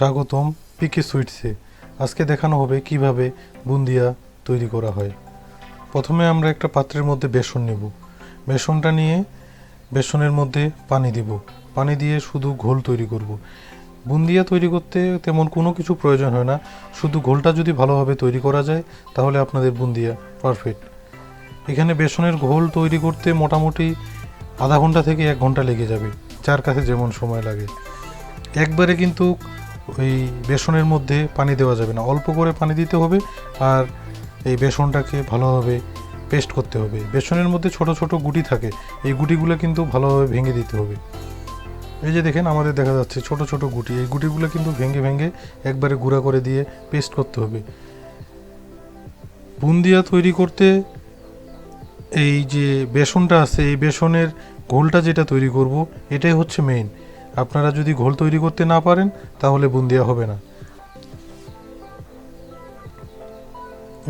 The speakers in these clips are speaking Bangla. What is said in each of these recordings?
স্বাগতম, পিকে সুইটসে। আজকে দেখানো হবে কীভাবে বুন্দিয়া তৈরি করা হয়। প্রথমে আমরা একটা পাত্রের মধ্যে বেসন নেব। বেসনটা নিয়ে বেসনের মধ্যে পানি দিব। পানি দিয়ে শুধু ঘোল তৈরি করব। বুন্দিয়া তৈরি করতে তেমন কোনো কিছু প্রয়োজন হয় না। শুধু ঘোলটা যদি ভালোভাবে তৈরি করা যায়, তাহলে আপনাদের বুন্দিয়া পারফেক্ট। এখানে বেসনের ঘোল তৈরি করতে মোটামুটি আধা ঘণ্টা থেকে এক ঘণ্টা লেগে যাবে। যার কাছে যেমন সময় লাগে। একবারে কিন্তু ওই বেসনের মধ্যে পানি দেওয়া যাবে না। অল্প করে পানি দিতে হবে আর এই বেসনটাকে ভালোভাবে পেস্ট করতে হবে। বেসনের মধ্যে ছোট ছোট গুটি থাকে। এই গুটিগুলো কিন্তু ভালোভাবে ভেঙে দিতে হবে। এই যে দেখেন আমাদের দেখা যাচ্ছে ছোট ছোট গুটি। এই গুটিগুলো কিন্তু ভেঙে ভেঙে একবারে গুঁড়া করে দিয়ে পেস্ট করতে হবে। বুন্দিয়া তৈরি করতে এই যে বেসনটা আছে, এই বেসনের ঘোলটা যেটা তৈরি করব, এটাই হচ্ছে মেইন আপনারা যদি ঘোল তৈরি করতে না পারেন, তাহলে বুন্দিয়া হবে না।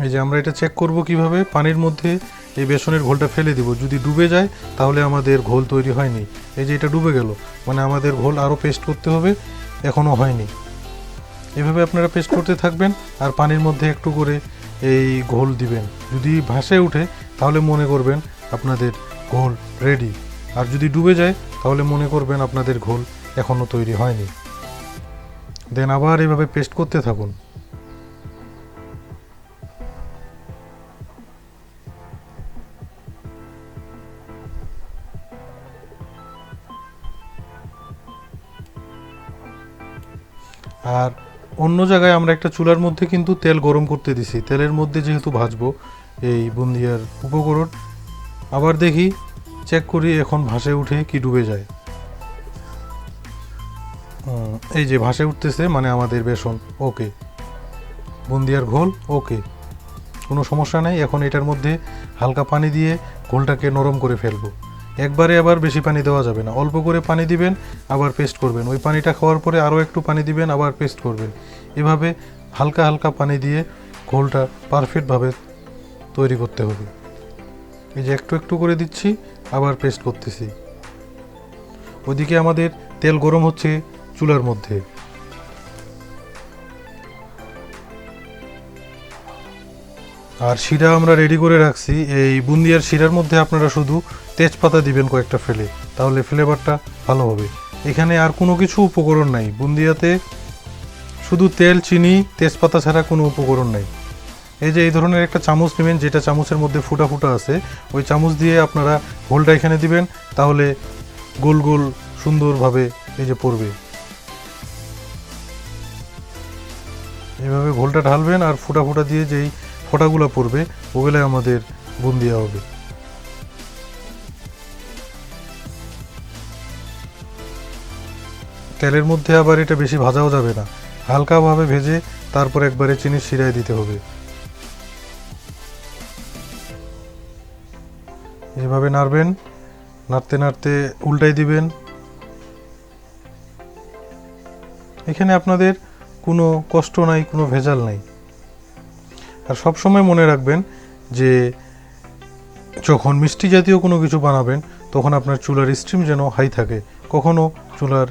এই যে আমরা এটা চেক করব কীভাবে, পানির মধ্যে এই বেসনের ঘোলটা ফেলে দিব। যদি ডুবে যায়, তাহলে আমাদের ঘোল তৈরি হয়নি। এই যে এটা ডুবে গেল মানে আমাদের ঘোল আরও পেস্ট করতে হবে এখনও হয়নি। এভাবে আপনারা পেস্ট করতে থাকবেন আর পানির মধ্যে একটু করে এই ঘোল দিবেন। যদি ভাসে উঠে, তাহলে মনে করবেন আপনাদের ঘোল রেডি আর যদি ডুবে যায় তাহলে মনে করবেন আপনাদের ঘোল এখনও তৈরি হয়নি। দেন আবার এভাবে পেস্ট করতে থাকুন। আর অন্য জায়গায় আমরা একটা চুলার মধ্যে কিন্তু তেল গরম করতে দিছি। তেলের মধ্যে যেহেতু ভাজবো এই বুন্দিয়ার উপকরণ, আবার দেখি চেক করি, এখন ভাসে উঠে কি ডুবে যায়। এই যে ভাসে উঠতেছে মানে আমাদের বেসন, ওকে। বুন্দিয়ার ঘোল, ওকে। কোনো সমস্যা নেই, এখন এটার মধ্যে হালকা পানি দিয়ে ঘোলটাকে নরম করে ফেলব। একবারে আবার বেশি পানি দেওয়া যাবে না। অল্প করে পানি দিবেন, আবার পেস্ট করবেন। ওই পানিটা খাওয়ার পরে আরও একটু পানি দিবেন, আবার পেস্ট করবেন। এভাবে হালকা হালকা পানি দিয়ে ঘোলটা পারফেক্টভাবে তৈরি করতে হবে। এই যে একটু একটু করে দিচ্ছি আবার পেস্ট করতেছি। ওদিকে আমাদের তেল গরম হচ্ছে চুলার মধ্যে। আর শিরা আমরা রেডি করে রাখছি। এই বুন্দিয়ার শিরার মধ্যে আপনারা শুধু তেজপাতা দিবেন কয়েকটা ফেলে, তাহলে ফ্লেভারটা ভালো হবে। এখানে আর কোনো কিছু উপকরণ নাই। বুন্দিয়াতে শুধু তেল, চিনি, তেজপাতা ছাড়া কোনো উপকরণ নাই। এই যে এই ধরনের একটা চামচ নেবেন, যেটা চামচের মধ্যে ফুটা ফুটা আছে, ওই চামচ দিয়ে আপনারা ঘোলটা এখানে দিবেন, তাহলে গোল গোল সুন্দরভাবে এই যে পড়বে। এভাবে ঘোলটা ঢালবেন আর ফুটা ফুটা দিয়ে যেই ফোঁটাগুলো পড়বে, ওগুলো আমাদের বুন্দিয়া হবে। তেলের মধ্যে আবার এটা বেশি ভাজাও যাবে না। হালকাভাবে ভেজে তারপর একবারে চিনির শিরায় দিতে হবে। এভাবে নাড়বেন, নাড়তে নাড়তে উল্টাই দিবেন। এখানে আপনাদের কোনো কষ্ট নাই, কোনো ভেজাল নাই। আর সব সময় মনে রাখবেন যে, যখন মিষ্টি জাতীয় কোনো কিছু বানাবেন, তখন আপনার চুলার স্টিম যেন হাই থাকে। কখনো চুলার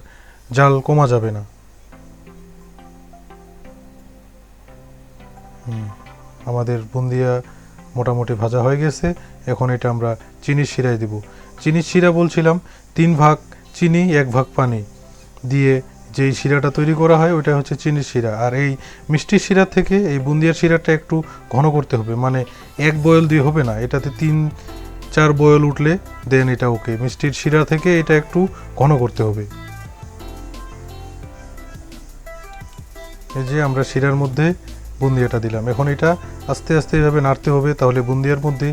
জাল কমা যাবে না। আমাদের বুন্দিয়া মোটামুটি ভাজা হয়ে গেছে। এখন এটা আমরা চিনির শিরায় দিব। চিনির শিরা বলছিলাম, তিন ভাগ চিনি, এক ভাগ পানি দিয়ে যেই শিরাটা তৈরি করা হয় ওটা হচ্ছে চিনির শিরা। আর এই মিষ্টির শিরা থেকে এই বুন্দিয়ার শিরাটা একটু ঘন করতে হবে। মানে এক বয়ল দিয়ে হবে না, এটাতে তিন, চার বয়ল উঠলে দেন এটা ওকে। মিষ্টির শিরা থেকে এটা একটু ঘন করতে হবে। এই যে আমরা শিরার মধ্যে বুন্দিয়াটা দিলাম। এখন এটা আস্তে আস্তে এভাবে নাড়তে হবে, তাহলে বুন্দিয়ার মধ্যে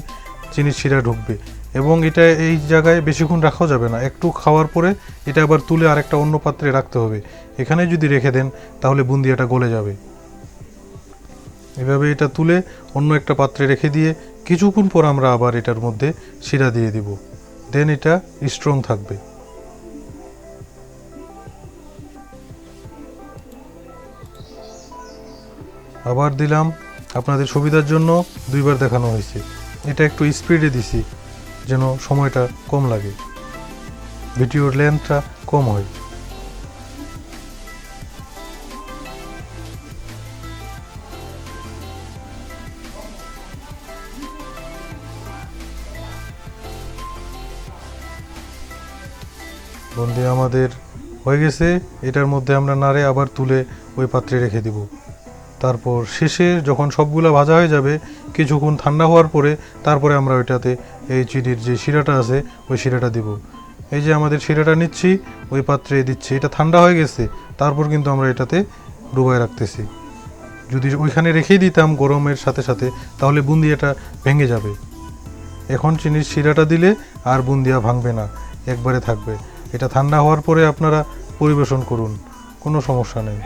চিনির শিরা ঢুকবে। এবং এটা এই জায়গায় বেশিক্ষণ রাখাও যাবে না। একটু খাওয়ার পরে এটা আবার তুলে আরেকটা অন্য পাত্রে রাখতে হবে। এখানে যদি রেখে দেন, তাহলে বুন্দিয়াটা গলে যাবে। এভাবে এটা তুলে অন্য একটা পাত্রে রেখে দিয়ে কিছুক্ষণ পর আমরা আবার এটার মধ্যে শিরা দিয়ে দিব। দেন এটা স্ট্রং থাকবে। আবার দিলাম আপনাদের সুবিধার জন্য দুইবার দেখানো হয়েছে। এটা একটু স্পিডে দিছি, যেন সময়টা কম লাগে। ভিডিওর লেন্থটা কম হয়। বন্ধু, আমাদের হয়ে গেছে। এটার মধ্যে আমরা নাড়ে আবার তুলে ওই পাত্রে রেখে দিব। তারপর শেষে যখন সবগুলো ভাজা হয়ে যাবে, কিছুক্ষণ ঠান্ডা হওয়ার পরে তারপরে আমরা ওইটাতে এই চিনির যে শিরাটা আছে, ওই শিরাটা দিব। এই যে আমাদের শিরাটা নিচ্ছি, ওই পাত্রে দিচ্ছি। এটা ঠান্ডা হয়ে গেছে, তারপর কিন্তু আমরা এটাতে ডুবায় রাখতেছি। যদি ওইখানে রেখেই দিতাম গরমের সাথে সাথে, তাহলে বুন্দিয়াটা ভেঙে যাবে। এখন চিনির শিরাটা দিলে আর বুন্দিয়া ভাঙবে না, একবারে থাকবে। এটা ঠান্ডা হওয়ার পরে আপনারা পরিবেশন করুন, কোনো সমস্যা নেই।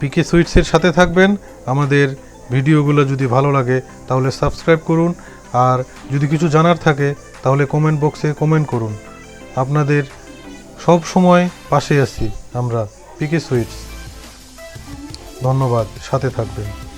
পিকে সুইটসের সাথে থাকবেন। আমাদের ভিডিওগুলো যদি ভালো লাগে, তাহলে সাবস্ক্রাইব করুন। আর যদি কিছু জানার থাকে, তাহলে কমেন্ট বক্সে কমেন্ট করুন। আপনাদের সব সময় পাশে আছি আমরা পিকে সুইটস ধন্যবাদ, সাথে থাকবেন।